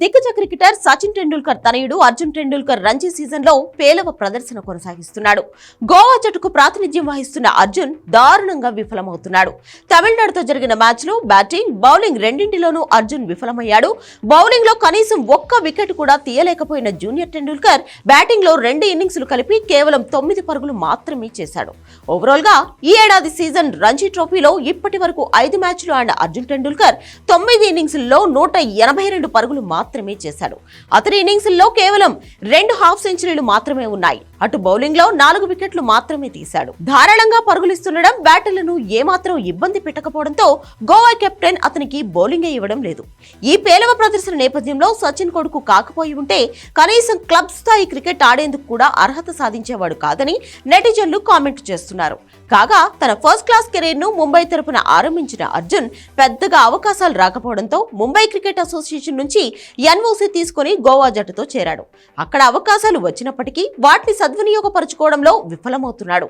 దిగ్గజ క్రికెటర్ సచిన్ టెండూల్కర్ తనయుడు అర్జున్ టెండూల్కర్ రంజీ సీజన్లో పేలవ ప్రదర్శన కొనసాగిస్తున్నాడు. గోవా జట్టుకు ప్రాతినిధ్యం వహిస్తున్న అర్జున్ దారుణంగా విఫలమవుతున్నాడు. తమిళనాడుతో జరిగిన మ్యాచ్లో బ్యాటింగ్ బౌలింగ్ రెండింటిలోనూ అర్జున్ విఫలమయ్యాడు. బౌలింగ్లో కనీసం ఒక్క వికెట్ కూడా తీయలేకపోయిన జూనియర్ టెండూల్కర్ బ్యాటింగ్లో రెండు ఇన్నింగ్స్లు కలిపి కేవలం తొమ్మిది పరుగులు మాత్రమే చేశాడు. ఓవరాల్గా ఈ ఏడాది సీజన్ రంజీ ట్రోఫీలో ఇప్పటి వరకు ఐదు మ్యాచ్లు ఆడిన అర్జున్ టెండూల్కర్ తొమ్మిది ఇన్నింగ్స్లో నూట ఎనభై రెండు పరుగులు మాత్రమే చేశాడు. అతని ఇన్నింగ్స్ల్లో కేవలం రెండు హాఫ్ సెంచరీలు మాత్రమే ఉన్నాయి. అటు బౌలింగ్లో నాలుగు వికెట్లు మాత్రమే తీశాడు. ధారాళంగా పరుగులిస్తుండడం బ్యాటర్లను ఏమాత్రం ఇబ్బంది పెట్టకపోవడంతో గోవా కెప్టెన్ అతనికి బౌలింగే ఇవ్వడం లేదు. ఈ పేలవ ప్రదర్శన నేపథ్యంలో సచిన్ కొడుకు కాకపోయి ఉంటే కనీసం క్లబ్ స్థాయి క్రికెట్ ఆడేందుకు కూడా అర్హత సాధించేవాడు కాదని నెటిజన్లు కామెంట్ చేస్తున్నారు. కాగా తన ఫస్ట్ క్లాస్ కెరీర్ను ముంబై తరపున ఆరంభించిన అర్జున్ పెద్దగా అవకాశాలు రాకపోవడంతో ముంబై క్రికెట్ అసోసియేషన్ నుంచి ఎన్ఓసి తీసుకుని గోవా జట్టుతో చేరాడు. అక్కడ అవకాశాలు వచ్చినప్పటికీ వాటిని సద్వినియోగపరచుకోవడంలో విఫలమవుతున్నాడు.